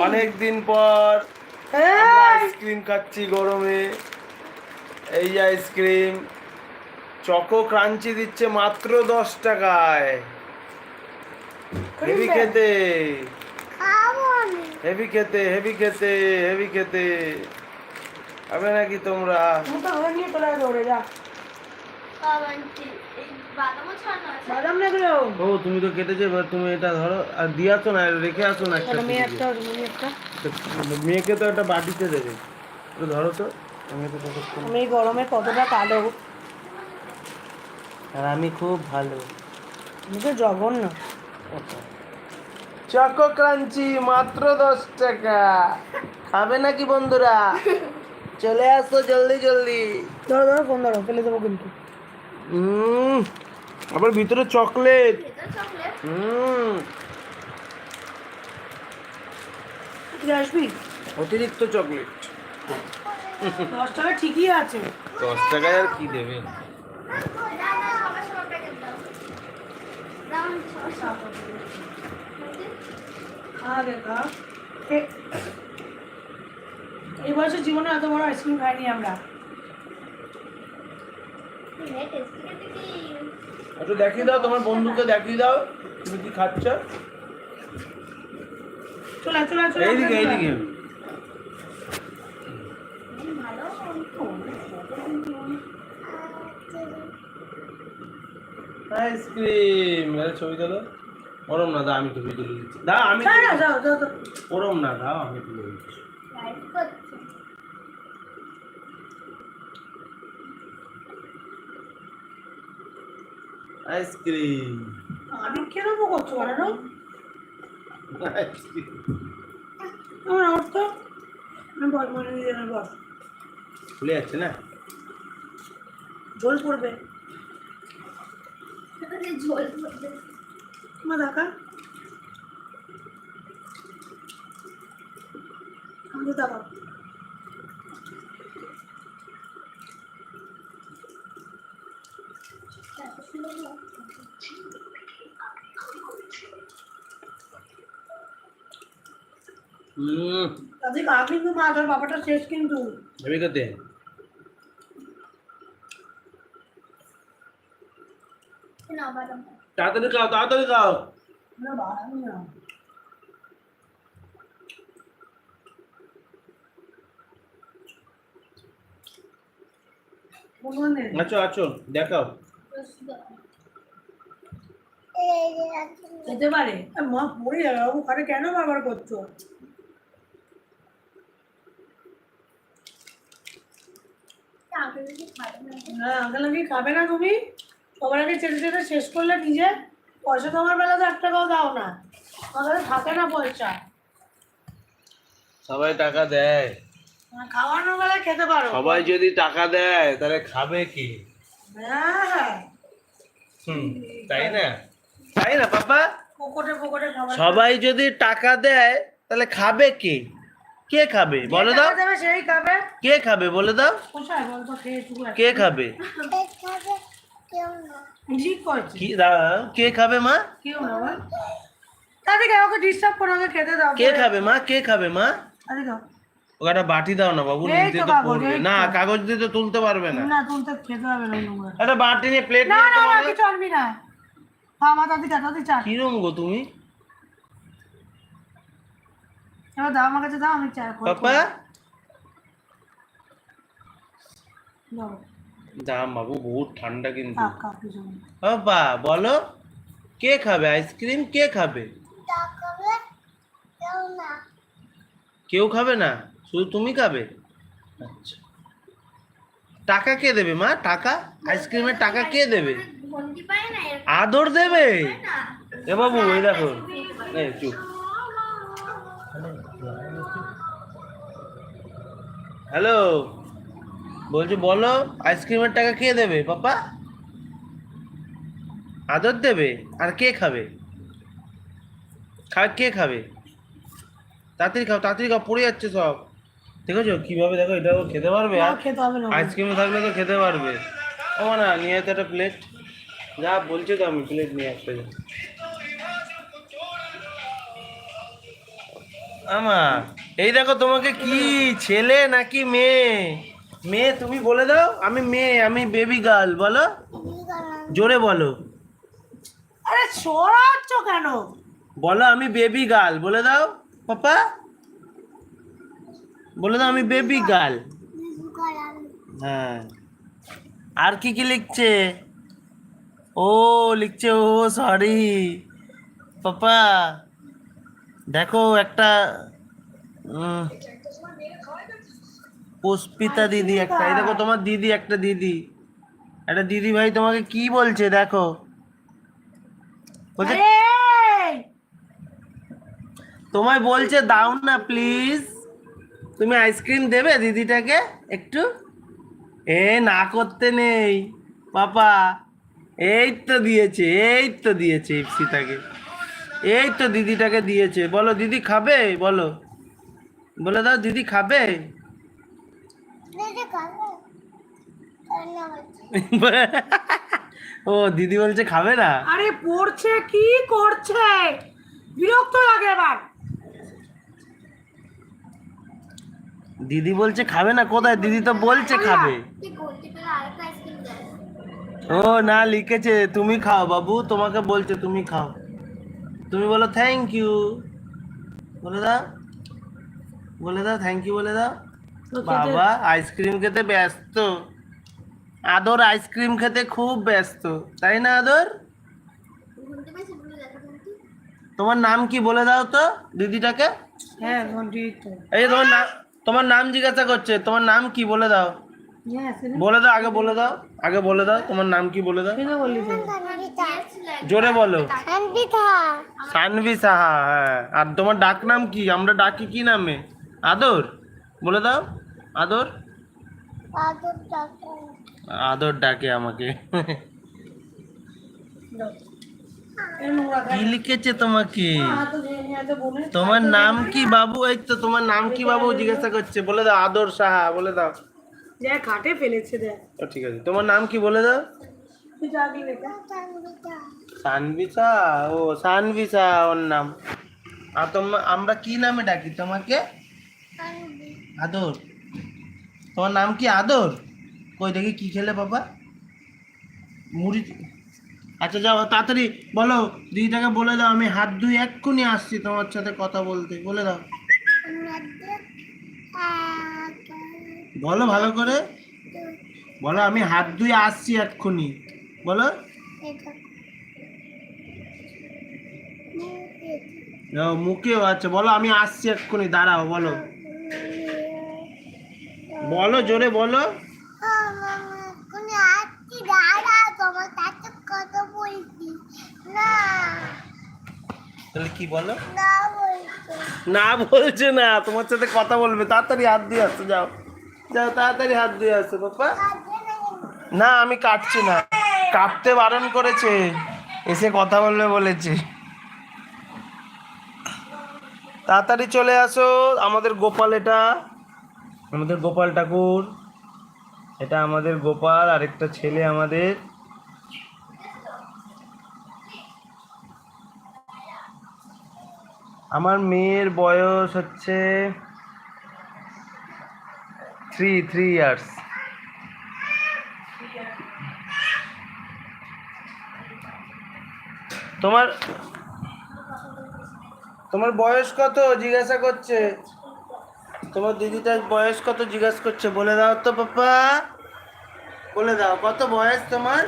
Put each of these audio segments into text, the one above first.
অনেক দিন পর আইসক্রিম খাচ্ছি গরমে। এই যে আইসক্রিম চকো ক্রাঞ্চি দিচ্ছে মাত্র দশ টাকায়। হেভি খেতে। আমি। হেভি খেতে হেভি খেতে হেভি খেতে। হবে নাকি তোমরা? তুমি তো ও তুমি তো কেটেছো এবার তুমি এটা ধরো আর দিয়ে আসো না রেখে আসো না একটা একটা মেয়ে একটা মেয়ে একটা। মেয়েকে তো একটা বাটিতে দেবে। একটু ধরো তো আমি তো আমি গরমে কতটা কালো। আর আমি খুব ভালো। আমি তো জঘন্য। চকো ক্রাঞ্চি মাত্র দশ টাকা। খাবে নাকি বন্ধুরা? চলে আসো জলদি জলদি। ধরো ধরো ফোন ধরো ফেলে দেবো কিন্তু। হুম আবার ভিতরে চকলেট। হুম। তুই আসবি? অতিরিক্ত চকলেট। দশ টাকা ঠিকই আছে। দশ টাকায় আর কি দেবে না না সবার সবার প্যাকেট দাও দাও আমি সবার সবার খা দেখা এই বয়সে জীবনে এত বড় আইসক্রিম খাইনি আমরা একটু দেখিয়ে দাও তোমার বন্ধুকে দেখিয়ে দাও তুমি কি খাচ্ছ? চলে চলে আয়, এইদিকে এইদিকে। আইসক্রিম আরে ছবি তোলো। ওরম না দাও আমি ছবি তুলে দিচ্ছি দাও আমি। ওরম না দাও আমি তুলে দিচ্ছি আইসক্রিম। আমি কেন করছ বানানো আমার আমার তো আমি বল মনে নিয়ে যাবে বল। খুলে যাচ্ছে না? ঝোল পড়বে। ঝোল তোমার দেখা। আমাকে দেখা হুম তাদের গা কিন্তু মা তোর বাবাটা শেষ কিন্তু হেবি খেতে না বাদাম তাড়াতাড়ি খাও তাড়াতাড়ি খাও না বাবা না কোনো নেই আচ্ছা আচ্ছা দেখাও যেতে পারে। মা পড়ে যাবে বাবু ঘরে কেন বাবার করছ? খাবে না তুমি? সবার আগে চেটে চেটে শেষ করলে নিজে পয়সা তোমার বেলা তো এক টাকাও দাও না। আমাদের থাকে না পয়সা। সবাই টাকা দেয়। খাওয়ানোর বেলায় খেতে পারো। সবাই যদি টাকা দেয় তাহলে খাবে কি? হুম তাই না? তাই না খাবার সবাই যদি টাকা দেয় তাহলে খাবে কে? কে খাবে? বলে দাও। কে খাবে? বলে দাও। কে খাবে? কি খাবে মা? কে খাবে মা? কে খাবে মা? ওকে একটা বাটি দাও না বাবু নিতে তো পড়বে। না কাগজ দিয়ে তো তুলতে পারবে না। না তুলতে খেতে হবে না নোংরা। একটা বাটি নিয়ে প্লেট না না না কিছু আনবি না। মা তাদের চা কিরম গো তুমি? এবার দাও আমার কাছে দাও আমি চা খাব পাপা দাম বাবু বহুত ঠান্ডা কিন্তু। বাবা বলো কে খাবে আইসক্রিম? কে খাবে? কেউ খাবে না? শুধু তুমি খাবে? আচ্ছা। টাকা কে দেবে, মা? টাকা? আইসক্রিমের টাকা কে দেবে? আদর দেবে? এ বাবু, এই দেখো। চুপ। হ্যালো? বলছি, বলো, আইসক্রিমের টাকা কে দেবে, পাপা? আদর দেবে? আর কে খাবে? খা, কে খাবে? তাড়াতাড়ি খাও তাড়াতাড়ি খাও, পড়ে যাচ্ছে সব। দেখেছ? কীভাবে দেখো? এটাও খেতে পারবে? না, আর খেতে হবে না। আইসক্রিমে থাকলে তো খেতে পারবে। ও না নিয়ে যেতে একটা প্লেট যা বলছে তো আমি প্লেট নিয়ে যা। আমা এই দেখো তোমাকে কি? ছেলে নাকি মেয়ে? মেয়ে তুমি বলে দাও। আমি মেয়ে আমি বেবি গার্ল বলো। জোরে বলো। আরে সরাচ্ছ কেন? বলো আমি বেবি গার্ল বলে দাও পাপা। বলে দাও আমি বেবি গার্ল হ্যাঁ। আর কি কি লিখছে? ও লিখছে ও সরি পাপা দেখো একটা পুষ্পিতা দিদি একটা। এই দেখো তোমার দিদি একটা দিদি। একটা দিদি ভাই তোমাকে কি বলছে দেখো। বলছে তোমায় বলছে দাও না প্লিজ তুমি আইসক্রিম দেবে দিদিটাকে একটু? এ, না করতে নেই। পাপা, এই তো দিয়েছে, এই তো দিয়েছে ইপসিতাকে এই তো দিদিটাকে দিয়েছে। বলো, দিদি খাবে? বলো। বলে দাও, দিদি খাবে? ও, দিদি বলছে খাবে না? আরে, পড়ছে, কি করছে? বিরক্ত লাগে এবার। দিদি বলছে খাবে না? কোথায়? দিদি তো বলছে খাবে। ও না লিখেছে তুমি খাও বাবু। তোমাকে বলছে তুমি খাও। তুমি বলো থ্যাংক ইউ বলে দাও। বলে দাও থ্যাংক ইউ বলে দাও। বাবা আইসক্রিম খেতে ব্যস্ত। আদর আইসক্রিম খেতে খুব ব্যস্ত। তাই না আদর? তোমার নাম কি বলে দাও তো দিদিটাকে? হ্যাঁ এই তোমার নাম তোমার নাম জিজ্ঞাসা করছে তোমার নাম কি বলে দাও। হ্যাঁ বলে দাও আগে বলে দাও আগে বলে দাও তোমার নাম কি বলে দাও। জোরে বলো। সানভি সাহা হ্যাঁ আর তোমার ডাক নাম কি? আমরা ডাকি কি নামে? আদর? বলে দাও আদর? আদর ডাকে। আমাকে। কি লিখেছে তোমাকে। তোমার নাম কি বাবু? এই তো তোমার নাম কি বাবু জিজ্ঞাসা করছে? বলে দাও আদর সাহা বলে দাও। খাটে ফেলেছে ঠিক আছে। তোমার নাম কি বলে দাও? সানভিসা ও সানভিসা ওর নাম। আর তোমার আমরা কি নামে ডাকি তোমাকে? আদর। তোমার নাম কি আদর? কই দেখি কি খেলে বাবা? মুড়ি আচ্ছা যাও, তাড়াতাড়ি বলো, দিদিটাকে বলে দাও, আমি হাত ধুই এক্ষুনি আসছি তোমার সাথে কথা বলতে, বলে দাও। বলো ভালো করে। বলো, আমি হাত ধুয়ে আসছি এক্ষুনি, বলো। মুখেও আচ্ছা বলো, আমি আসছি এক্ষুনি, দাঁড়াও, বলো। বলো, জোরে বলো। তাহলে কি বলো? না বলছে না তোমার সাথে কথা বলবে। তাড়াতাড়ি হাত দিয়ে আসো যাও। যাও তাড়াতাড়ি হাত দিয়ে আসো পাপা না আমি কাটছি না। কাটতে বারণ করেছে। এসে কথা বলবে বলেছে। তাড়াতাড়ি চলে আসো আমাদের গোপাল এটা। আমাদের গোপাল ঠাকুর। এটা আমাদের গোপাল আরেকটা ছেলে আমাদের। আমার মেয়ের বয়স হচ্ছে থ্রি থ্রি ইয়ার্স তোমার তোমার বয়স কত? জিজ্ঞাসা করছে। তোমার দিদিটার বয়স কত? জিজ্ঞাসা করছে। বলে দাও তো, পাপা। বলে দাও। কত বয়স তোমার?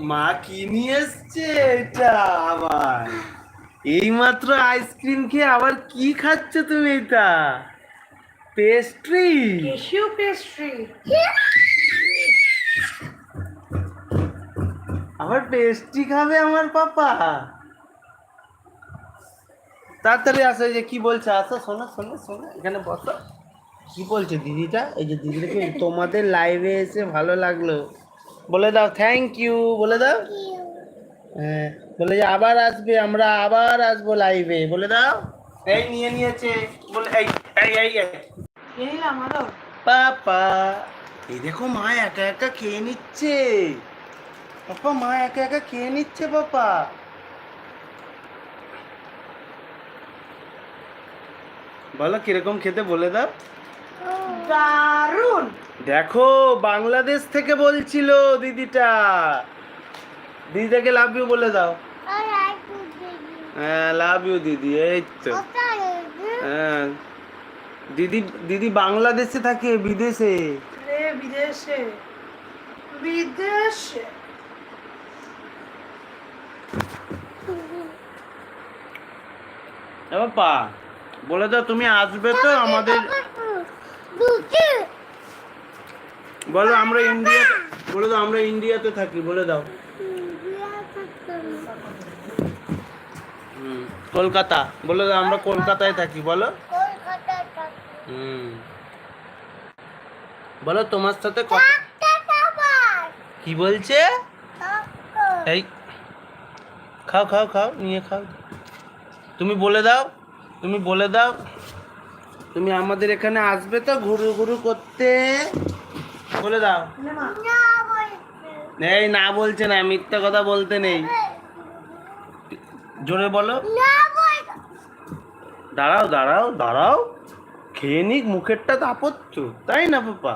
মা কি নিয়ে এসছে এটা আবার? এইমাত্র আইসক্রিম খেয়ে আবার কি খাচ্ছ তুমি এটা? পেস্ট্রি কেশিও পেস্ট্রি আবার পেস্ট্রি খাবে আমার পাপা? তাড়াতাড়ি আসো এই যে কি বলছে? আসো শোনো শোনো শোনো এখানে বসো। কি বলছে দিদিটা? এই যে দিদিটাকে তোমাদের লাইভে এসে ভালো লাগল। বলে দাও থ্যাংক ইউ বলে দাও। হ্যাঁ, বলে যে আবার আসবে আমরা আবার আসব লাইভে বলে দাও। এই নিয়ে নিয়েছে বলে এই এই এই পাপা এই দেখো মা একা একা খেয়ে নিচ্ছে। পাপা মা একা একা খেয়ে নিচ্ছে পাপা। বলো কীরকম খেতে বলে দাও। দারুণ দেখো বাংলাদেশ থেকে বলছিল দিদিটা। দিদিটাকে লাভ ইউ বলে দাও। হ্যাঁ লাভ ইউ দিদি এই তো। হ্যাঁ। দিদি দিদি বাংলাদেশে থাকে বিদেশে? বিদেশে। বিদেশে। বাপ্পা বলে দাও তুমি আসবে তো আমাদের বলো আমরা ইন্ডিয়া, বলে দাও, আমরা ইন্ডিয়াতে থাকি, বলে দাও। কলকাতা, বলে দাও, আমরা কলকাতায় থাকি, বলো। বলো তোমার সাথে কথা কি বলছে? এই, খাও খাও খাও, নিয়ে খাও। তুমি বলে দাও, তুমি বলে দাও। তুমি আমাদের এখানে আসবে তো ঘুরু ঘুরু করতে? বলে দাও। এই না বলছে না মিথ্যা কথা বলতে নেই। জোরে বলো। দাঁড়াও দাঁড়াও দাঁড়াও। খেয়ে নিক মুখেরটা তাপচ্ছ তাই না পাপা?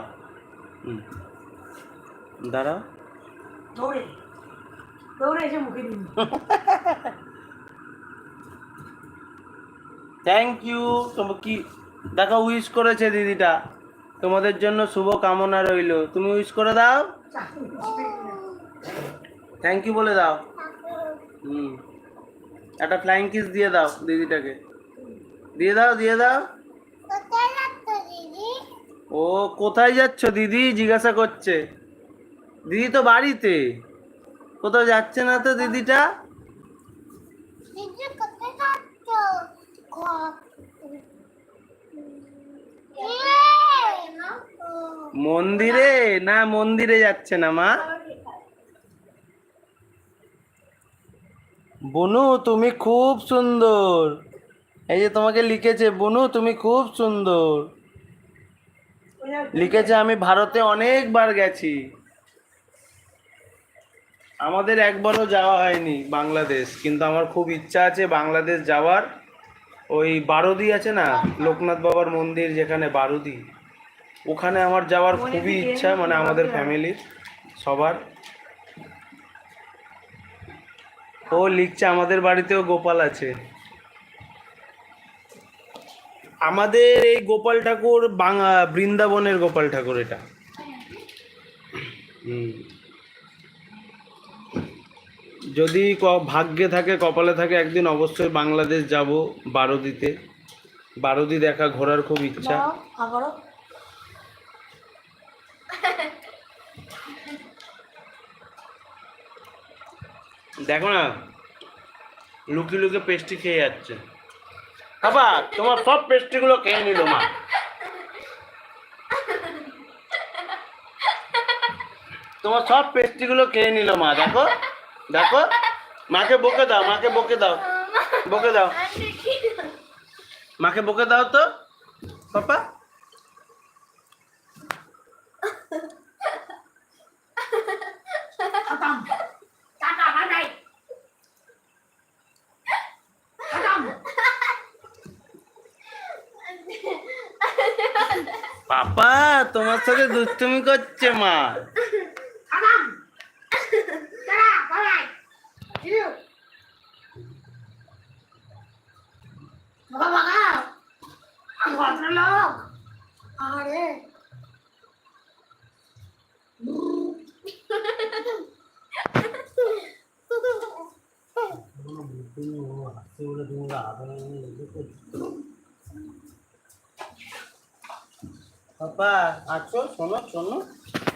দাঁড়াও। থ্যাংক ইউ তোমার কি দেখো উইশ করেছে দিদিটা। তোমাদের জন্য শুভ কামনা রইল। তুমি উইশ করে দাও। থ্যাংক ইউ বলে দাও। হুম। একটা ফ্লাইং কিস দিয়ে দাও দিদিটাকে। দিয়ে দাও দিয়ে দাও। ও কোথায় যাচ্ছ দিদি? জিজ্ঞাসা করছে। দিদি তো বাড়িতে। কোথাও যাচ্ছে না তো দিদিটা? মন্দিরে? না, মন্দিরে যাচ্ছে না, মা? বনু, তুমি খুব সুন্দর। এই যে তোমাকে লিখেছে, বনু, তুমি খুব সুন্দর। লিখেছে, আমি ভারতে অনেকবার গেছি। আমাদের একবারও যাওয়া হয়নি বাংলাদেশ, কিন্তু আমার খুব ইচ্ছা আছে বাংলাদেশ যাওয়ার। ওই বারুদি আছে না লোকনাথ বাবার মন্দির যেখানে বারুদি ওখানে আমার যাওয়ার খুবই ইচ্ছা মানে আমাদের ফ্যামিলির সবার। ও লিখছে আমাদের বাড়িতেও গোপাল আছে। আমাদের এই গোপাল ঠাকুর বাংলা বৃন্দাবনের গোপাল ঠাকুর এটা। হুম। যদি ক- ভাগ্যে থাকে কপালে থাকে একদিন অবশ্যই বাংলাদেশ যাব বারোদিতে। বারোদি দেখা ঘোরার খুব ইচ্ছা। দেখো না লুকি লুকি পেস্ট্রি খেয়ে যাচ্ছে। বাবা তোমার সব পেস্ট্রিগুলো খেয়ে নিল মা। তোমার সব পেস্ট্রিগুলো খেয়ে নিল মা দেখো। দেখো মাকে বকে দাও মাকে বকে দাও বকে দাও। মাকে বকে দাও তো পাপা। পাপা তোমার সাথে দুষ্টুমি করছে মা খতম টাটা বাই বাই ইউ বাবা বাবা ভদ্রলোক আরে পাপা আছো? শোনো শোনো।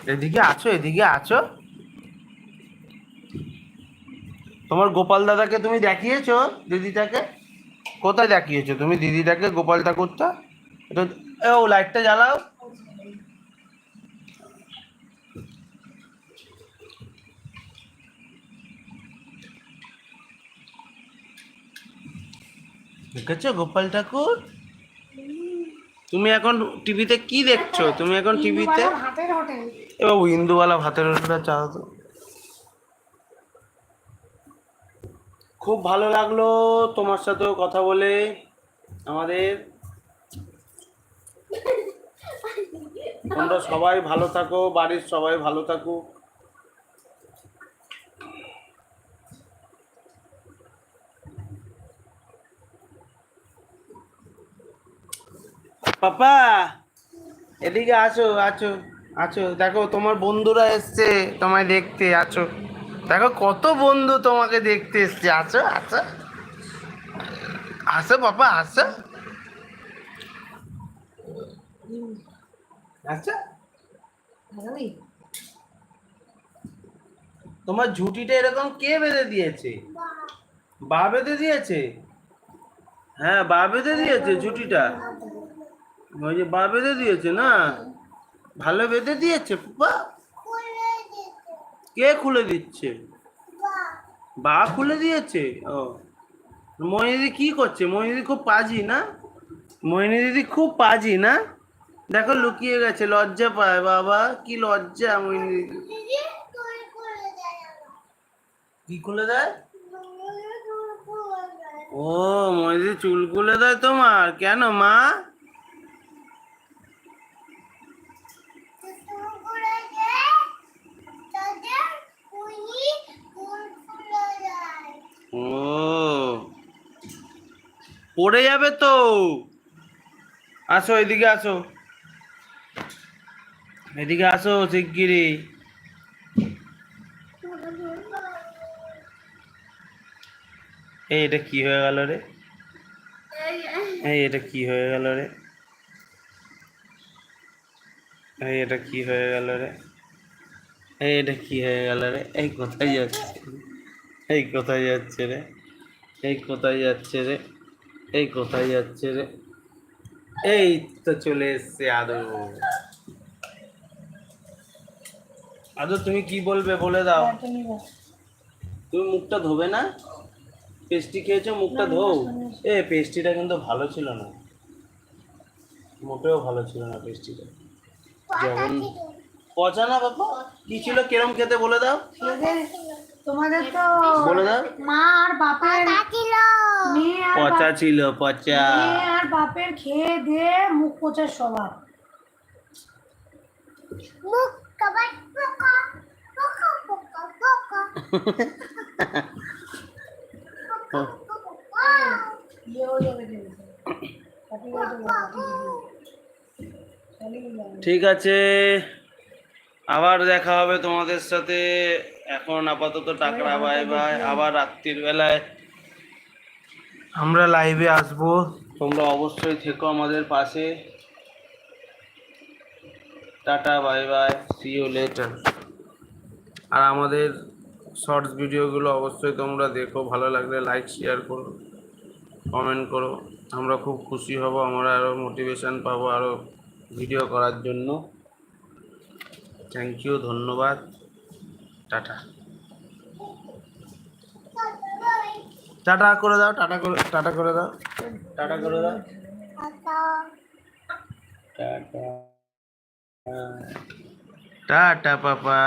এদিকে আছো এদিকে আছো। তোমার গোপাল দাদাকে তুমি দেখিয়েছো দিদিটাকে? কোথায় দেখিয়েছো? তুমি দিদিটাকে গোপাল ঠাকুরটা? ও লাইটটা জ্বালাও। দেখেছ গোপাল ঠাকুর? তুমি এখন টিভিতে কি দেখছ? তুমি এখন টিভিতে ইন্দুবালার হাতের হোটেল। এ বাবু ইন্দুবালা ভাতের হোটেলটা চাও তো। খুব ভালো লাগল তোমার সাথেও কথা বলে আমাদের। তোমরা সবাই ভালো থাকো, বাড়ির সবাই ভালো থাকো পাপা, এদিকে আছো আছো আছো দেখো, তোমার বন্ধুরা এসছে, তোমায় দেখতে আছো দেখো কত বন্ধু তোমাকে দেখতে এসছে। আছো আছো পাপা আসো। আচ্ছা। তোমার ঝুটিটা এরকম কে বেঁধে দিয়েছে? বা বেঁধে দিয়েছে? হ্যাঁ বা বেঁধে দিয়েছে ঝুটিটা। ওই যে বা বেঁধে দিয়েছে না? ভালো বেঁধে দিয়েছে বাবা কে খুলে দিচ্ছে? বা খুলে দিয়েছে? ও। মহিনী কি করছে? মহিনী খুব পাজি না? মহিনী দিদি খুব পাজি না? দেখো লুকিয়ে গেছে, লজ্জা পায়, বাবা, কি লজ্জা মহিনী দিদি কি খুলে দেয়? ও মহিদি চুল খুলে দেয় তোমার। কেন মা? ও। পড়ে যাবে তো। আসো এদিকে আসো। এদিকে আসো শিগগিরি এই, এটা কি হয়ে গেল রে? এই, এটা কি হয়ে গেল রে? এই, এটা কি হয়ে গেল রে? এই, এটা কি হয়ে গেল রে? এই, কোথায় যাচ্ছে এই কোথায় যাচ্ছে রে? এই কোথায় যাচ্ছে রে? এই কোথায় যাচ্ছে রে? এই তো চলে এসছে আদৌ। আদৌ তুমি কি বলবে বলে দাও। তুমি মুখটা ধোবে না? পেস্টি খেয়েছো? মুখটা ধো এ পেস্টিটা কিন্তু ভালো ছিল না। মোটেও ভালো ছিল না পেস্টিটা। যেমন পচা না বাবা? কি ছিল? কেরম খেতে বলে দাও। তোমাদের তো বলে দাও মা আর বাপের মেয়ে আর পচা ছিল পচা। মেয়ে আর বাপের খেয়ে দিয়ে মুখ পচার স্বভাব। মুখ পোকা পোকা পোকা পোকা। যাবে। ঠিক আছে আবার দেখা হবে তোমাদের সাথে। এখন আপাতত টাকরা বাই বাই আবার রাত্রির বেলায় আমরা লাইভে আসব। তোমরা অবশ্যই থেকো আমাদের পাশে। Tata bye bye see you later আর আমাদের শর্টস ভিডিওগুলো অবশ্যই তোমরা দেখো ভালো লাগলে লাইক শেয়ার করো কমেন্ট করো। আমরা খুব খুশি হব আমরা আরও মোটিভেশন পাবো আরও ভিডিও করার জন্য। থ্যাংক ইউ ধন্যবাদ। টাটা। টাটা করে দাও টাটা করে টাটা করে দাও। টাটা করে দাও। টাটা। টাটা। পাপা।